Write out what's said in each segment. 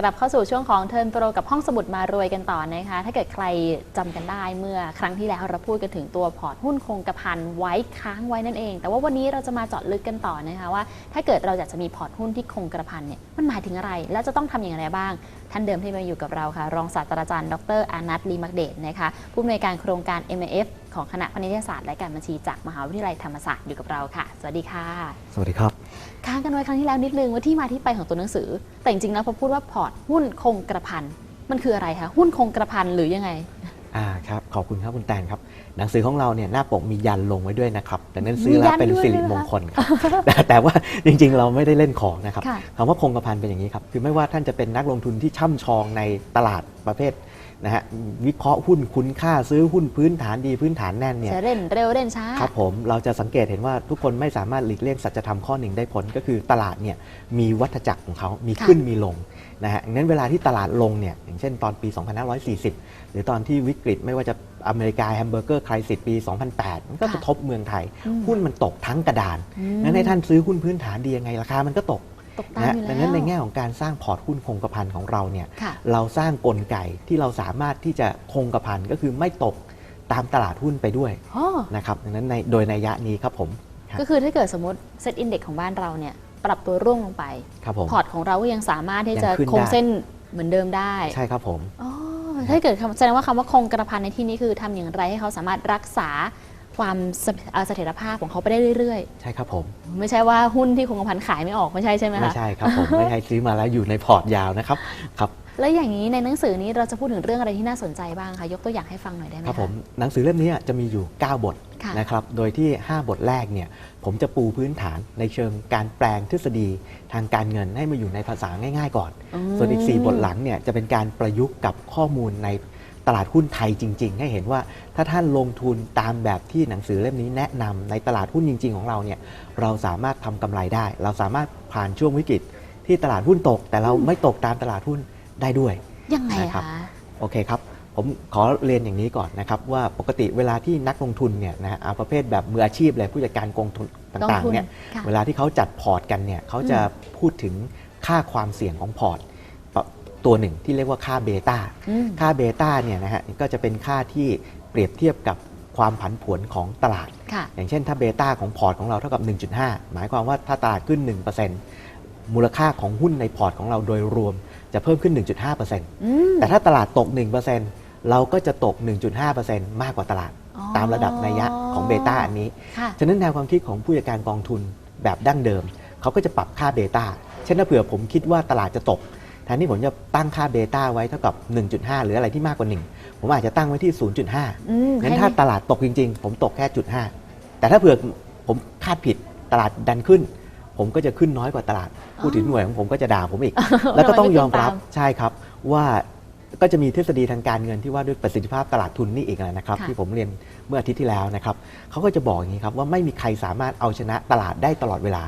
กลับเข้าสู่ช่วงของเทิร์นโปรกับห้องสมุดมารวยกันต่อนะคะ ถ้าเกิดใครจำกันได้เมื่อครั้งที่แล้วเราพูดกันถึงตัวพอร์ตหุ้นคงกระพันไว้ค้างไว้นั่นเอง แต่ว่าวันนี้เราจะมาเจาะลึกกันต่อนะคะว่า ถ้าเกิดเราอยากจะมีพอร์ตหุ้นที่คงกระพันเนี่ยมันหมายถึงอะไร แล้วจะต้องทำอย่างไรบ้าง ท่านเดิมที่มาอยู่กับเราค่ะ รองศาสตราจารย์ดรอานัทลีมักเดชนะคะผู้อำนวยการโครงการ MF ของคณะพณิชยศาสตร์และการบัญชีจากมหาวิทยาลัยธรรมศาสตร์อยู่กับเราค่ะ สวัสดีค่ะ สวัสดีครับ ค้างกันไว้ครั้งที่แล้วนิดนึงว่าที่มาที่ไปของตัวหนังสือ แต่จริงๆแล้วพอพูดว่าพอร์ตหุ้นคงกระพันมันคืออะไรคะหุ้นคงกระพันหรือยังไงอ่าครับขอบคุณครับคุณแตนครับ หนังสือของเราเนี่ยหน้าปกมียันลงไว้ด้วยนะครับดังนั้นซื้อแล้วเป็นมียันด้วยสิริด้วยเหรมอคะงคลครับแต่แต่ว่าจริงๆ เราไม่ได้เล่นของนะครับค่ะคำว่าคงกระพันเป็นอย่างนี้ครับคือไม่ว่าท่านจะเป็นนักลงทุนที่ช่ำชองในตลาดประเภท นะฮะวิเคราะห์หุ้นคุณค่าซื้อหุ้นพื้นฐานดีพื้นฐานแน่นเนี่ยจะเล่นเร็วเล่นช้าครับผมเราจะสังเกตเห็นว่าทุกคนไม่สามารถหลีกเลี่ยงสัจธรรมข้อหนึ่งได้ผลก็คือตลาดเนี่ยมีวัฏจักรของเขามีค่ะขึ้นมีลงนะฮะงั้นเวลาที่ตลาดลงเนี่ยอย่างเช่นตอนปี 2540 หรือตอนที่วิกฤตไม่ว่าจะอเมริกาแฮมเบอร์เกอร์คริสิสปี 2008 มันก็ค่ะกระทบเมืองไทยอืมหุ้นมันตกทั้งกระดานอืมงั้นให้ท่านซื้อหุ้นพื้นฐานดียังไงราคามันก็ตก ตกตามนะฮะอยู่แล้วดังนั้นในแง่ของการสร้างพอร์ตหุ้นคงกระพันของเราเนี่ยค่ะเราสร้างกลไกที่เราสามารถที่จะคงกระพันก็คือไม่ตกตามตลาดหุ้นไปด้วยอ๋อนะครับดังนั้นในโดยนัยยะนี้ครับผมครับก็คือถ้าเกิดสมมติเซตอินเด็กของบ้านเราเนี่ยปรับตัวร่วงลงไปครับผมพอร์ตของเราก็ยังสามารถที่จะยังขึ้นคงได้เส้นเหมือนเดิมได้ ใช่ครับผมอ๋อถ้าเกิดคำแสดงว่าคำว่าคงกระพันในที่นี้คือทำอย่างไรให้เขาสามารถรักษา ความเสเอ่อเสถียรภาพของเขาไปได้เรื่อยใช่ครับผมๆไม่ใช่ว่าหุ้นที่คงกระพันขายไม่ออกไม่ใช่ใช่ไหมไม่คะใช่ครับผม ไม่ใช่ซื้อมาแล้วอยู่ในพอร์ตยาวนะครับครับแล้วอย่างนี้ในหนังสือนี้เราจะพูดถึงเรื่องอะไรที่น่าสนใจบ้างคะยกตัวอย่างให้ฟังหน่อยได้ไหมครับคะผมหนังสือเล่มนี้จะมีอยู่ 9 บทค่ะนะครับโดยที่ 5 บทแรกเนี่ยผมจะปูพื้นฐานในเชิงการแปลงทฤษฎีทางการเงินให้มาอยู่ในภาษาง่าย ๆ ก่อนมส่วนอีก 4 บทหลังเนี่ยจะเป็นการประยุกต์กับข้อมูลใน ตลาดหุ้นไทยจริง ๆ ให้เห็นว่าถ้าท่านลงทุนตามแบบที่หนังสือเล่มนี้แนะนำในตลาดหุ้นจริง ๆ ของเราเนี่ยเราสามารถทำกำไรได้ เราสามารถผ่านช่วงวิกฤตที่ตลาดหุ้นตก แต่เราไม่ตกตามตลาดหุ้นได้ด้วยยังไงนะครับคะโอเคครับผมขอเรียนอย่างนี้ก่อนนะครับว่าปกติเวลาที่นักลงทุนเนี่ยนะฮะเอาประเภทแบบมืออาชีพเลยผู้จัดการกองทุนต่างกองทุนๆเนี่ยค่ะเวลาที่เขาจัดพอร์ตกันเนี่ยเขาจะพูดถึงค่าความเสี่ยงของพอร์ตปะ ตัวหนึ่งที่เรียกว่าค่าเบต้าอืมค่าเบต้าเนี่ยนะฮะก็จะเป็นค่าที่เปรียบเทียบกับความผันผวนของตลาดค่ะอย่างเช่นถ้าเบต้าของพอร์ตของเราเท่ากับ 1.5 หมายความว่าถ้าตลาดขึ้น 1%มูลค่าของหุ้นในพอร์ตของเราโดยรวมจะเพิ่มขึ้น 1.5%อืมแต่ถ้าตลาดตก 1%เราก็จะตก 1.5%มากกว่าตลาดอ๋อตามระดับนัยยะของเบต้าอันนี้ค่ะฉะนั้นแนวความคิดของผู้จัดการกองทุนแบบดั้งเดิม เขาก็จะปรับค่าเบต้า เช่นถ้าเผื่อผมคิดว่าตลาดจะตก แทนที่ผมจะตั้งค่าเบต้าไว้เท่ากับ 1.5 หรืออะไรที่มากกว่า 1 ผมอาจจะตั้งไว้ที่ 0.5อืมงั้นให้ถ้าตลาดตกจริง ๆ ผมตกแค่จุด5แต่ถ้าเผื่อผมคาดผิดตลาดดันขึ้น ผมก็จะขึ้นน้อยกว่าตลาดผู้ถือหน่วยของผมก็จะด่าผมอีก แล้วก็ต้องยอมรับทำไมไม่ขึ้นตามใช่ครับว่าก็จะมีทฤษฎีทางการเงินที่ว่าด้วยประสิทธิภาพตลาดทุนนี่อีกแล้วนะครับค่ะที่ผมเรียนเมื่ออาทิตย์ที่แล้วนะครับเขาก็จะบอกอย่างนี้ครับว่าไม่มีใครสามารถเอาชนะตลาดได้ตลอดเวลา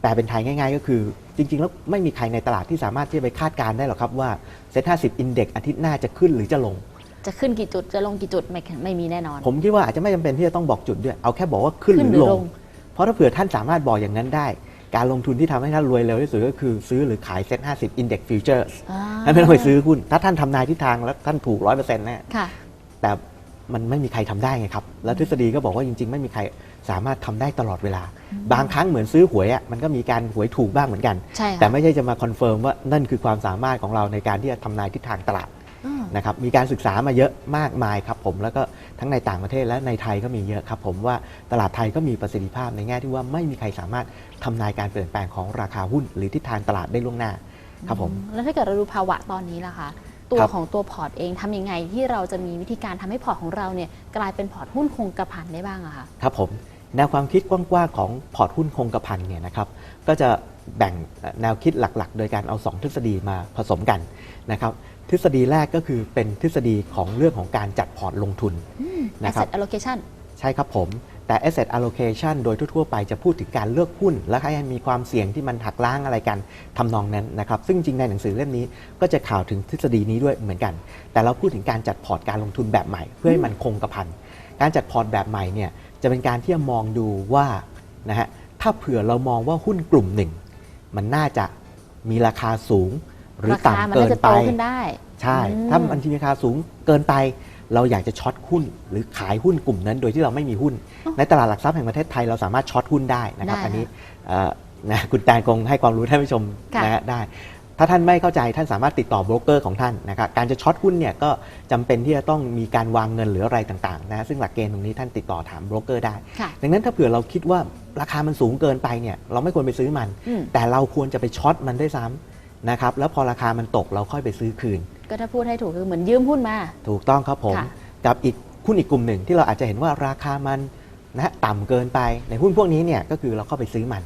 แปลเป็นไทยง่าย ๆ ก็คือ จริง ๆ แล้วไม่มีใครในตลาดที่สามารถที่จะไปคาดการณ์ได้หรอกครับว่าเซ็ตห้าสิบอินเด็กอาทิตย์หน้าจะขึ้นหรือจะลง จะขึ้นกี่จุดจะลงกี่จุดไม่ไม่มีแน่นอน ผมคิดว่าอาจจะไม่จำเป็นที่จะต้องบอกจุดด้วย เอาแค่บอกว่าขึ้นขึ้นหหรืรืออลลงงเพราะถ้าเผื่อท่านสามารถบอกอย่างนั้นได้ การลงทุนที่ทำให้ท่านรวยเร็วที่สุดก็คือ ซื้อหรือขายเซ็ตห้าสิบอินเด็กฟิวเจอร์อ่าท่านไม่ต้องไปซื้อหุ้นถ้าท่านทำนายทิศทางแล้วท่านถูกร้อยเปอร์เซ็นต์แน่ค่ะแต่มันไม่มีใครทำได้ไงครับ แล้วทฤษฎีก็บอกว่าจริง ๆ ไม่มีใคร สามารถทำได้ตลอดเวลา บางครั้งเหมือนซื้อหวยอะมันก็มีการหวยถูกบ้างเหมือนกันใช่ค่ะแต่ไม่ใช่จะมาคอนเฟิร์มว่านั่นคือความสามารถของเราในการที่จะทำนายทิศทางตลาดอืมนะครับมีการศึกษามาเยอะมากมายครับผมแล้วก็ทั้งในต่างประเทศและในไทยก็มีเยอะครับผมว่าตลาดไทยก็มีประสิทธิภาพในแง่ที่ว่าไม่มีใครสามารถทำนายการเปลี่ยนแปลงของราคาหุ้น หรือทิศทางตลาดได้ล่วงหน้าครับผมแล้วถ้าเกิดเราดูภาวะตอนนี้ล่ะคะตัวครับของตัวพอร์ตเองทำยังไงที่เราจะมีวิธีการทำให้พอร์ตของเราเนี่ยกลายเป็นพอร์ตหุ้นคงกระพันได้บ้างอะคะครับผม แนวความคิดกว้างๆของพอร์ตหุ้นคงกระพันเนี่ยนะครับก็จะแบ่งแนวคิดหลักๆ โดยการเอา 2 ทฤษฎีมาผสมกันนะครับทฤษฎีแรกก็คือเป็นทฤษฎีของเรื่องของการจัดพอร์ตลงทุนนะครับ asset allocation ใช่ครับผม แต่ asset allocation โดยทั่วๆไปจะพูดถึงการเลือกหุ้น และให้มีความเสี่ยงที่มันหักล้างอะไรกันทำนองนั้นนะครับ ซึ่งจริงในหนังสือเล่มนี้ก็จะข่าวถึงทฤษฎีนี้ด้วยเหมือนกัน แต่เราพูดถึงการจัดพอร์ตการลงทุนแบบใหม่ เพื่อให้มันคงกระพันการจัดพอร์ตแบบใหม่เนี่ย จะเป็นการที่จะมองดูว่านะฮะถ้าเผื่อเรามองว่าหุ้นกลุ่มหนึ่ง มันน่าจะมีราคาสูง หรือราคามันต่ำเกิน่านจะไป โตขึ้นได้ ใช่ อืม ถ้ามันมีราคาสูงเกินไป เราอยากจะช็อตหุ้น หรือขายหุ้นกลุ่มนั้นโดยที่เราไม่มีหุ้น ในตลาดหลักทรัพย์แห่งประเทศไทยเราสามารถช็อตหุ้นได้นะครับ ได้อันนี้เอ่อนะคุณแตงคงให้ความรู้ท่านผู้ชมค่ะ นะฮะได้ ถ้าท่านไม่เข้าใจท่านสามารถติดต่อโบรกเกอร์ของท่านนะครับการจะช็อตหุ้นเนี่ยก็จำเป็นที่จะต้องมีการวางเงินหรืออะไรต่างๆนะซึ่งหลักเกณฑ์ตรงนี้ท่านติดต่อถามโบรกเกอร์ได้ ค่ะดังนั้นถ้าเผื่อเราคิดว่าราคามันสูงเกินไปเนี่ยเราไม่ควรไปซื้อมัน อืม แต่เราควรจะไปช็อตมันได้วยซ้ำนะครับแล้วพอราคามันตกเราค่อยไปซื้อคืน ก็ถ้าพูดให้ถูกคือเหมือนยืมหุ้นมา ถูกต้องครับผม ค่ะ กับอีกหุ้นอีกกลุ่มหนึ่งที่เราอาจจะเห็นว่าราคามันนะฮะต่ำเกินไปในหุ้นพวกนี้เนี่ยก็คือเราเข้าไปซื้อมัน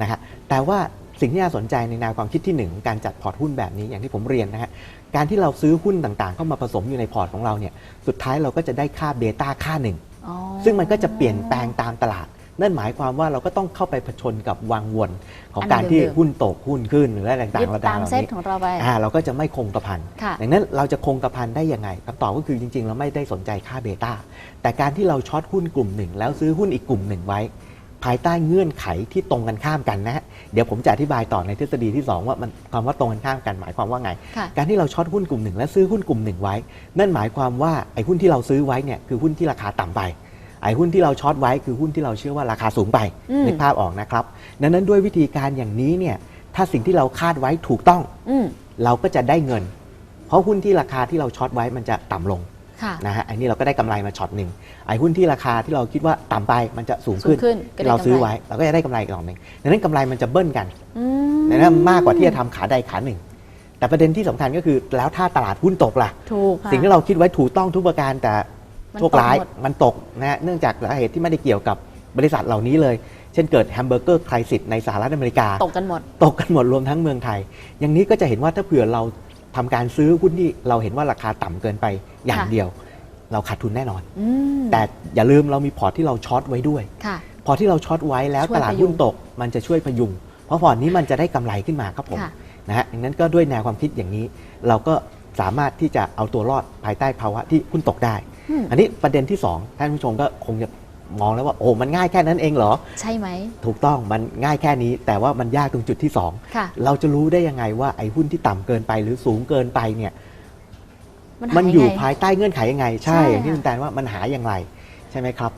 นะฮะแต่ว่า สิ่งที่น่าสนใจในแนวความคิดที่หนึ่งของการจัดพอร์ตหุ้นแบบนี้อย่างที่ผมเรียนนะฮะการที่เราซื้อหุ้นต่างๆ เข้ามาผสมอยู่ในพอร์ตของเราเนี่ยสุดท้ายเราก็จะได้ค่าเบต้าค่าหนึ่งอ๋อซึ่งมันก็จะเปลี่ยนแปลงตามตลาด นั่นหมายความว่าเราก็ต้องเข้าไปผชนกับวังวนของการที่หุ้นตกหุ้นขึ้นหรืออะไรต่ายึงดๆระดับตามเหล่าเส้นนี้ของเราไปอ่าเราก็จะไม่คงกระพันค่ะดังนั้นเราจะคงกระพันได้ยังไงคำตอบก็คือจริงๆ เราไม่ได้สนใจค่าเบต้าแต่การที่เราช็อตหุ้นกลุ่มหนึ่งแล้วซื้อหุ้นอีกกลุ่มหนึ่งไว้ ภายใต้เงื่อนไขที่ตรงกันข้ามกันนะฮะเดี๋ยวผมจะอธิบายต่อในทฤษฎีที่ 2 ว่ามันความว่าตรงกันข้ามกันหมายความว่าไงค่ะการที่เราช็อตหุ้นกลุ่มหนึ่งและซื้อหุ้นกลุ่มหนึ่งไว้ นั่นหมายความว่าไอ้หุ้นที่เราซื้อไว้เนี่ยคือหุ้นที่ราคาต่ำไปไอ้หุ้นที่เราช็อตไว้คือหุ้นที่เราเชื่อว่าราคาสูงไปอืมนึกภาพออกนะครับดังนั้นด้วยวิธีการอย่างนี้เนี่ยถ้าสิ่งที่เราคาดไว้ถูกต้องอืมเราก็จะได้เงิน เพราะหุ้นที่ราคาที่เราช็อตไว้มันจะต่ำลงค่ะ นะฮะอันนี้เราก็ได้กำไรมาช็อตหนึ่งไอ้หุ้นที่ราคาที่เราคิดว่าต่ำไปมันจะสูงขึ้นสูงขึ้นก็ได้ที่เราซื้อกำไรไว้เราก็จะได้กำไรอีกหน่อยหนึ่งดังนั้นกำไรมันจะเบิ้ลกันอืมดังนั้นมากกว่าที่จะทำขาใดขาหนึ่ง แต่ประเด็นที่สำคัญก็คือแล้วถ้าตลาดหุ้นตกล่ะถูกค่ะสิ่งที่เราคิดไว้ถูกต้องทุกประการแต่มันโชคร้ายตกหมดมันตกนะฮะเนื่องจากสาเหตุที่ไม่ได้เกี่ยวกับบริษัทเหล่านี้เลย เช่นเกิดแฮมเบอร์เกอร์ไครซิสในสหรัฐอเมริกา ตกกันหมด ตกกันหมดรวมทั้งเมืองไทย อย่างนี้ก็จะเห็นว่าถ้าเผื่อเรา ทำการซื้อหุ้นที่เราเห็นว่าราคาต่ำเกินไปอย่างค่ะเดียว เราขาดทุนแน่นอนอืมแต่อย่าลืมเรามีพอร์ตที่เราช็อตไว้ด้วยค่ะพอร์ตที่เราช็อตไว้แล้วช่วยตลาดพยุงหุ้นตกมันจะช่วยพยุง เพราะพอร์ตนี้มันจะได้กำไรขึ้นมาครับผมค่ะนะฮะดังนั้นก็ด้วยแนวความคิดอย่างนี้ เราก็สามารถที่จะเอาตัวรอดภายใต้ภาวะที่หุ้นตกได้อืมอันนี้ประเด็นที่สองท่านผู้ชมก็คงจะ มองแล้วว่าโอ้มันง่ายแค่นั้นเองเหรอ ใช่ไหม ถูกต้องมันง่ายแค่นี้ แต่ว่ามันยากตรงจุดที่สองค่ะเราจะรู้ได้ยังไงว่าไอ้หุ้นที่ต่ำเกินไปหรือสูงเกินไปเนี่ยมันหามันอยู่งไง ภายใต้เงื่อนไขยังไง ใช่ใช่อย่างที่ค่ะ คุณแตนว่ามันหาอย่างไรใช่ไหมครับ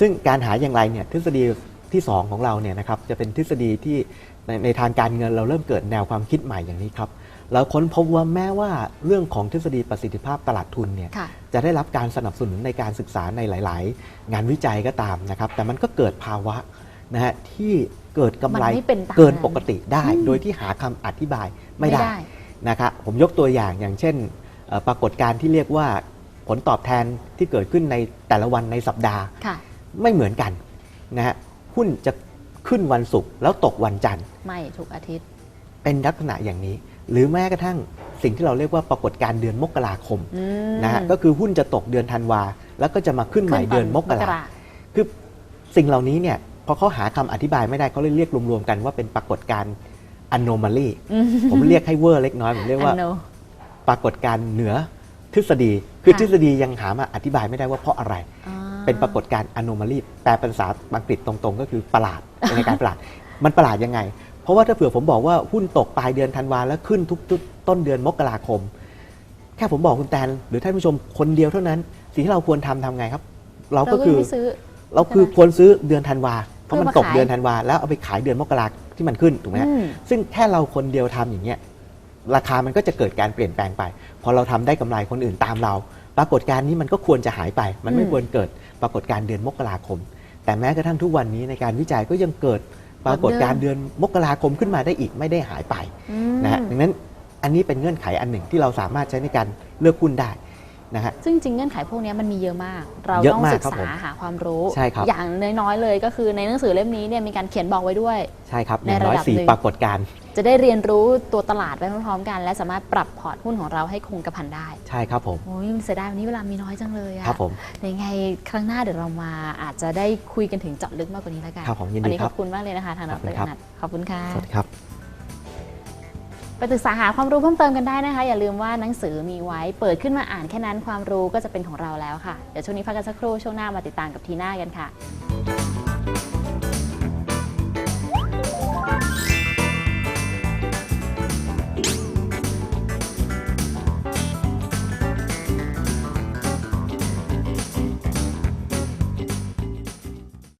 ซึ่งการหาอย่างไรเนี่ยทฤษฎีที่ 2 ของเราเนี่ยนะครับจะเป็นทฤษฎีที่ในในทางการเงินเราเริ่มเกิดแนวความคิดใหม่อย่างนี้ครับเราค้นพบว่าแม้ว่าเรื่องของทฤษฎีประสิทธิภาพตลาดทุนเนี่ย ค่ะ จะได้รับการสนับสนุนในการศึกษาในหลาย ๆ งานวิจัยก็ตามนะครับ แต่มันก็เกิดภาวะนะฮะที่เกิดกำไรมันไม่เป็นตามเกินปกติได้ อืมโดยที่หาคำอธิบายไม่ได้ นะครับผมยกตัวอย่างอย่างเช่นเอ่อปรากฏการณ์ที่เรียกว่าผลตอบแทนที่เกิดขึ้นในแต่ละวันในสัปดาห์ ค่ะ ไม่เหมือนกันนะฮะหุ้นจะขึ้นวันศุกร์แล้วตกวันจันทร์ ไม่ถูกอาทิตย์ เป็นลักษณะอย่างนี้ หรือแม้กระทั่งสิ่งที่เราเรียกว่าปรากฏการณ์เดือนมกราคมอืมนะฮะก็คือหุ้นจะตกเดือนธันวา แล้วก็จะมาขึ้นใหม่ขึ้ตเดือนมกราคือสิ่งเหล่านี้เนี่ยพอเขาหาคำอธิบายไม่ได้เขาเลยเรียกรวมๆกันว่าเป็นปรากฏการณ์ anomaly อืมผมเรียกให้เวอร์เล็กน้อย ผมเรียกว่าอันโนปรากฏการณ์เหนือทฤษฎี คือค่ะทฤษฎียังหามาอธิบายไม่ได้ว่าเพราะอะไรอ่าเป็นปรากฏการณ์ anomaly แปลเป็นภาษาอังกฤษตรงๆ ก็คือประหลาดเป็นในการประหลาด มันประหลาดยังไง เพราะว่าถ้าเผื่อผมบอกว่าหุ้นตกปลายเดือนธันวาแล้วขึ้นทุกๆต้นเดือนมกราคม แค่ผมบอกคุณแตนหรือท่านผู้ชมคนเดียวเท่านั้น สิ่งที่เราควรทำทำไงครับ เราก็คือเราไม่ซื้อเราคือใช่ไหมควรซื้อเดือนธันวาเพราะมันเพื่อมาตกเดือนขายธันวาแล้วเอาไปขายเดือนมกราที่มันขึ้นถูกไหมฮะอืมซึ่งแค่เราคนเดียวทำอย่างเงี้ยราคามันก็จะเกิดการเปลี่ยนแปลงไป พอเราทำได้กำไรคนอื่นตามเรา ปรากฏการณ์นี้มันก็ควรจะหายไป มันไม่อืมควรเกิดปรากฏการณ์เดือนมกราคม แต่แม้กระทั่งทุกวันนี้ในการวิจัยก็ยังเกิด ปรากฏการณ์เดือนมกราคมขึ้นมาได้อีกไม่ได้หายไปอืมนะฮะดังนั้นอันนี้เป็นเงื่อนไขอันหนึ่งที่เราสามารถใช้ในการเลือกหุ้นได้ นะฮะ ซึ่งจริงเงื่อนไขพวกนี้มันมีเยอะมาก เราเยอะต้องมากศึกครับษาผมหาความรู้ใช่ครับอย่างน้อยๆเลยก็คือในหนังสือเล่มนี้เนี่ยมีการเขียนบอกไว้ด้วย ใช่ครับอในย่างน้อยระดับสี่หนึ่งปรากฏการณ์จะได้เรียนรู้ตัวตลาดไปพร้อมๆกัน และสามารถปรับพอร์ตหุ้นของเราให้คงกระพันได้ ใช่ครับผมโอ้ยเสียดายวันนี้เวลามีน้อยจังเลยอะครับผมยังไงครั้งหน้าเดี๋ยวเรามาอาจจะได้คุยกันถึงเจาะลึกมากกว่านี้แล้วกันครับผมยินดีวันี้คขรับอบคุณมากเลยนะคะทางดขอบคุรณอครับนัทขอบคุณค่ะสวัสดีครับ ไปศึกษาหาความรู้เพิ่มเติมกันได้นะคะ อย่าลืมว่าหนังสือมีไว้ เปิดขึ้นมาอ่านแค่นั้นความรู้ก็จะเป็นของเราแล้วค่ะ เดี๋ยวช่วงนี้พักกันสักครู่ช่วงหน้ามาติดตามกับทีน่ากันค่ะ